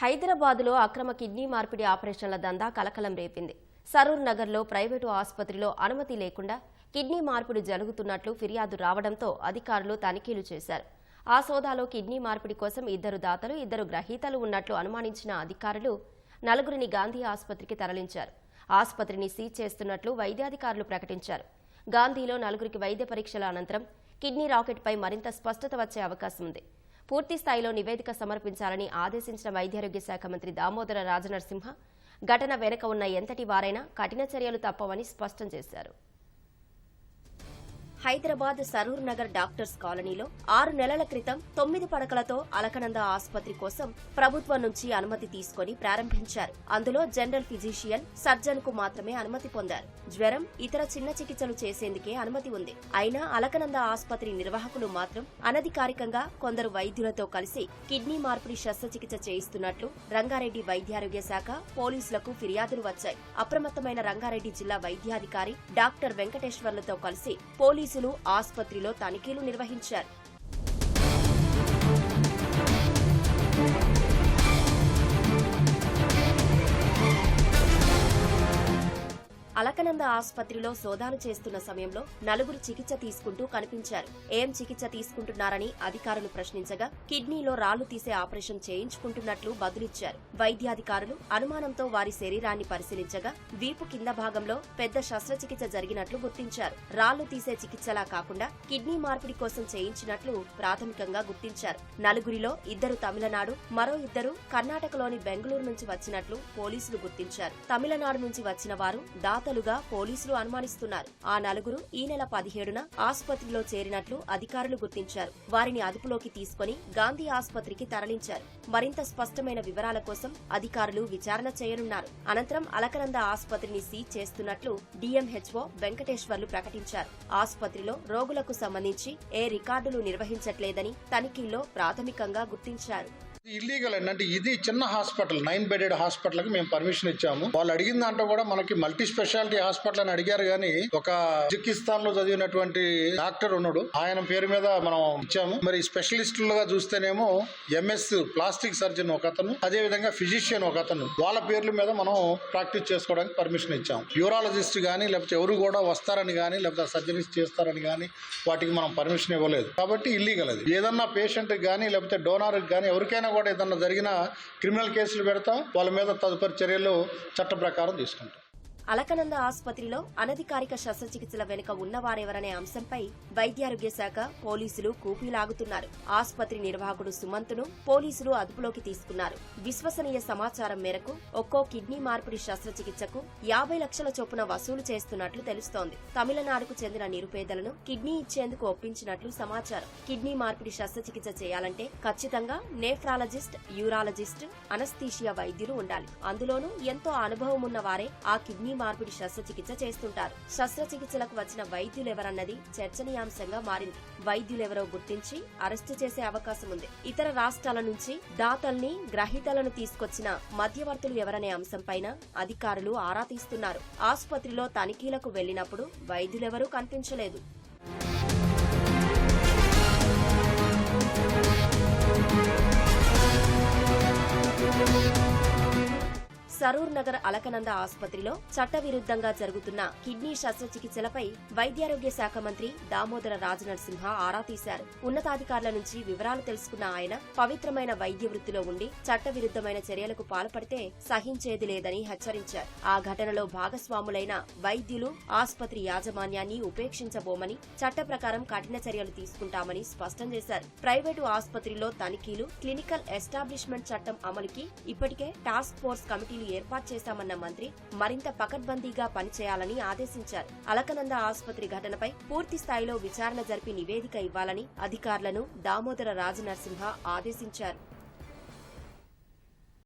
హైదరాబాద్లో అక్రమ కిడ్నీ మార్పిడి ఆపరేషన్ల దందా కలకలం రేపింది. సరూర్ నగర్లో ప్రైవేటు ఆసుపత్రిలో అనుమతి లేకుండా కిడ్నీ మార్పిడి జరుగుతున్నట్లు ఫిర్యాదు రావడంతో అధికారులు తనిఖీలు చేశారు. ఆ సోదాలో కిడ్నీ మార్పిడి కోసం ఇద్దరు దాతలు ఇద్దరు గ్రహీతలు ఉన్నట్లు అనుమానించిన అధికారులు నలుగురిని గాంధీ ఆసుపత్రికి తరలించారు. ఆసుపత్రిని సీజ్ చేస్తున్నట్లు వైద్యాధికారులు ప్రకటించారు. గాంధీలో నలుగురికి వైద్య పరీక్షల అనంతరం కిడ్నీ రాకెట్పై మరింత స్పష్టత వచ్చే అవకాశం ఉంది. పూర్తి స్థాయిలో నివేదిక సమర్పించాలని ఆదేశించిన వైద్యారోగ్య శాఖ మంత్రి దామోదర రాజనరసింహ ఘటన వెనుక ఉన్న ఎంతటి వారైనా కఠిన చర్యలు తప్పవని స్పష్టం చేశారు. హైదరాబాద్ సరూర్ నగర్ డాక్టర్స్ కాలనీలో ఆరు నెలల క్రితం తొమ్మిది పడకలతో అలకనంద ఆసుపత్రి కోసం ప్రభుత్వం నుంచి అనుమతి తీసుకొని ప్రారంభించారు. అందులో జనరల్ ఫిజిషియన్ సర్జన్కు మాత్రమే అనుమతి పొందారు. జ్వరం ఇతర చిన్న చికిత్సలు చేసేందుకే అనుమతి ఉంది. అయినా అలకనంద ఆసుపత్రి నిర్వాహకులు మాత్రం అనధికారికంగా కొందరు వైద్యులతో కలిసి కిడ్నీ మార్పిడి శస్త్రచికిత్స చేయిస్తున్నట్లు రంగారెడ్డి వైద్యారోగ్య శాఖ పోలీసులకు ఫిర్యాదులు వచ్చాయి. అప్రమత్తమైన రంగారెడ్డి జిల్లా వైద్యాధికారి డాక్టర్ వెంకటేశ్వర్లతో కలిసి పోలీసులు ఆసుపత్రిలో తనిఖీలు నిర్వహించారు. అలకనంద ఆసుపత్రిలో సోదాలు చేస్తున్న సమయంలో నలుగురు చికిత్స తీసుకుంటూ కనిపించారు. ఏం చికిత్స తీసుకుంటున్నారని అధికారులు ప్రశ్నించగా కిడ్నీలో రాళ్ళు తీసే ఆపరేషన్ చేయించుకుంటున్నట్లు బదులిచ్చారు. వైద్యాధికారులు అనుమానంతో వారి శరీరాన్ని పరిశీలించగా వీపు కింద భాగంలో పెద్ద శస్త్రచికిత్స జరిగినట్లు గుర్తించారు. రాళ్ళు తీసే చికిత్సలా కాకుండా కిడ్నీ మార్పిడి కోసం చేయించినట్లు ప్రాథమికంగా గుర్తించారు. నలుగురిలో ఇద్దరు తమిళనాడు మరో ఇద్దరు కర్ణాటకలోని బెంగళూరు నుంచి వచ్చినట్లు పోలీసులు గుర్తించారు. తమిళనాడు నుంచి వచ్చిన వారు దాతలుగా పోలీసులు అనుమానిస్తున్నారు. ఆ నలుగురు ఈ నెల పదిహేడున ఆసుపత్రిలో చేరినట్లు అధికారులు గుర్తించారు. వారిని అదుపులోకి తీసుకుని గాంధీ ఆసుపత్రికి తరలించారు. మరింత స్పష్టమైన వివరాల కోసం అధికారులు విచారణ చేయనున్నారు. అనంతరం అలకనంద ఆసుపత్రిని సీజ్ చేస్తున్నట్లు డిఎంహెచ్ఓ వెంకటేశ్వర్లు ప్రకటించారు. ఆసుపత్రిలో రోగులకు సంబంధించి ఏ రికార్డులు నిర్వహించట్లేదని తనిఖీల్లో ప్రాథమికంగా గుర్తించారు. ఇల్లీగల్ అండి. అంటే ఇది చిన్న హాస్పిటల్ నైన్ బెడెడ్ హాస్పిటల్కి మేము పర్మిషన్ ఇచ్చాము. వాళ్ళు అడిగిన దాంట్లో కూడా మనకి మల్టీ స్పెషాలిటీ హాస్పిటల్ అని అడిగారు కానీ ఒక జికిస్తాన్లో చదివినటువంటి డాక్టర్ ఉన్నాడు. ఆయన పేరు మీద మనం ఇచ్చాము. మరి స్పెషలిస్టులుగా చూస్తేనేమో ఎంఎస్ ప్లాస్టిక్ సర్జన్ ఒక అతను అదే విధంగా ఫిజిషియన్ ఒక అతను. వాళ్ళ పేర్ల మీద మనం ప్రాక్టీస్ చేసుకోవడానికి పర్మిషన్ ఇచ్చాము. యూరాలజిస్ట్ కానీ లేకపోతే ఎవరు కూడా వస్తారని కానీ లేకపోతే సర్జరీస్ చేస్తారని కానీ వాటికి మనం పర్మిషన్ ఇవ్వలేదు. కాబట్టి ఇల్లీగల్ అది. ఏదన్నా పేషెంట్ కానీ లేకపోతే డోనర్ కానీ ఎవరికైనా కూడా ఏదన్నా జరిగిన క్రిమినల్ కేసులు పెడతాం వాళ్ళ మీద తదుపరి చర్యలు చట్ట ప్రకారం తీసుకుంటాం. అలకనంద ఆసుపత్రిలో అనధికారిక శస్త్రచికిత్సల వెనుక ఉన్నవారెవరనే అంశంపై వైద్యారోగ్య శాఖ పోలీసులు కూపీలాగుతున్నారు. ఆసుపత్రి నిర్వాహకుడు సుమంత్ను పోలీసులు అదుపులోకి తీసుకున్నారు. విశ్వసనీయ సమాచారం మేరకు ఒక్కో కిడ్నీ మార్పిడి శస్త్రచికిత్సకు యాభై లక్షల చొప్పున వసూలు చేస్తున్నట్లు తెలుస్తోంది. తమిళనాడుకు చెందిన నిరుపేదలను కిడ్నీ ఇచ్చేందుకు ఒప్పించినట్లు సమాచారం. కిడ్నీ మార్పిడి శస్త్రచికిత్స చేయాలంటే ఖచ్చితంగా నేఫ్రాలజిస్ట్ యూరాలజిస్ట్ అనస్థీషియా వైద్యులు ఉండాలి. అందులోనూ ఎంతో అనుభవం ఉన్న వారే ఆ కిడ్నీ మార్పిడి శస్త్రచికిత్స చేస్తుంటారు. శస్త్రచికిత్సలకు వచ్చిన వైద్యులెవరన్నది చర్చనీయాంశంగా మారింది. వైద్యులెవరో గుర్తించి అరెస్టు చేసే అవకాశం ఉంది ఇతర రాష్ట్రాల నుంచి దాతల్ని గ్రహీతలను తీసుకొచ్చిన మధ్యవర్తులు ఎవరనే అంశంపైన అధికారులు ఆరా తీస్తున్నారు. ఆసుపత్రిలో తనిఖీలకు వెళ్ళినప్పుడు వైద్యులెవరూ కనిపించలేదు. సరూర్ నగర్ అలకనంద ఆసుపత్రిలో చట్టవిరుద్ధంగా జరుగుతున్న కిడ్నీ శస్త్రచికిత్సలపై వైద్యారోగ్య శాఖ మంత్రి దామోదర రాజనరసింహ ఆరా తీశారు. ఉన్నతాధికారుల నుంచి వివరాలు తెలుసుకున్న ఆయన పవిత్రమైన వైద్య వృత్తిలో ఉండి చట్టవిరుద్ధమైన చర్యలకు పాల్పడితే సహించేది లేదని హెచ్చరించారు. ఆ ఘటనలో భాగస్వాములైన వైద్యులు ఆసుపత్రి యాజమాన్యాన్ని ఉపేక్షించబోమని చట్ట ప్రకారం కఠిన చర్యలు తీసుకుంటామని స్పష్టం చేశారు. ప్రైవేటు ఆసుపత్రిలో తనిఖీలు క్లినికల్ ఎస్టాబ్లిష్మెంట్ చట్టం అమలుకి ఇప్పటికే టాస్క్ ఫోర్స్ కమిటీలు ఏర్పాటు చేశామన్న మంత్రి మరింత పకడ్బందీగా పనిచేయాలని ఆదేశించారు. అలకనంద ఆసుపత్రి ఘటనపై పూర్తి స్థాయిలో విచారణ జరిపి నివేదిక ఇవ్వాలని అధికారులను దామోదర రాజనరసింహ ఆదేశించారు.